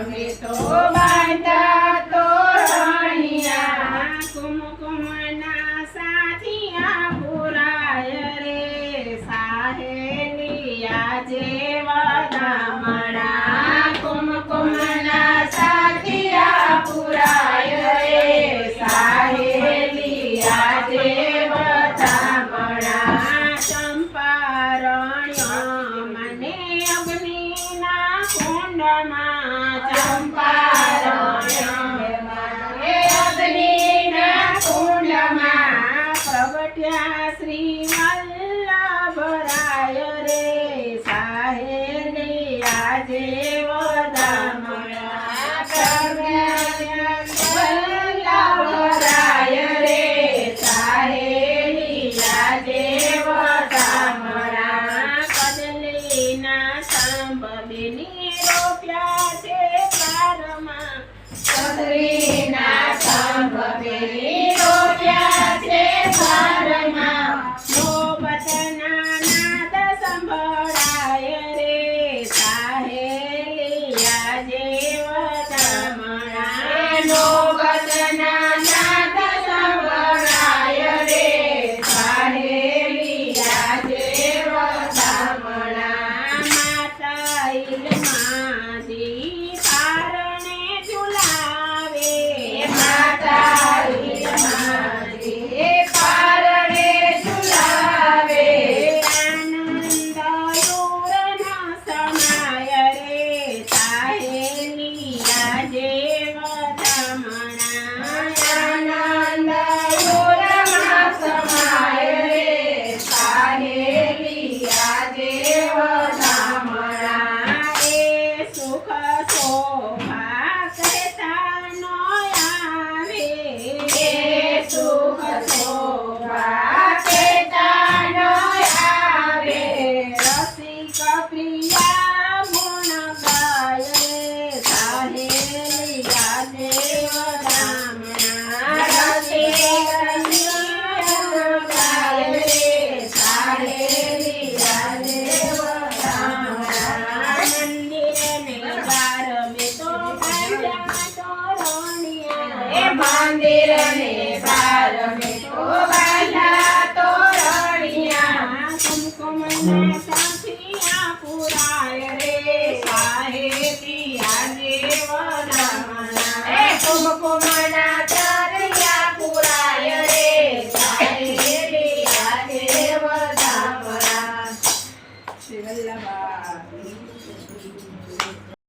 અમે તો બાંધા તો રણિયા. કુમકુમ ના સાથિયા પુરાય રે. સાહેલિયા જેવા કુંડમાં ચંપારણ અગ્નિના કુંડમાં પ્રગટ્યા શ્રી વલ્લભરાય રે સાહેબની આજે Sari. એ મંદિર ને તો બાંધા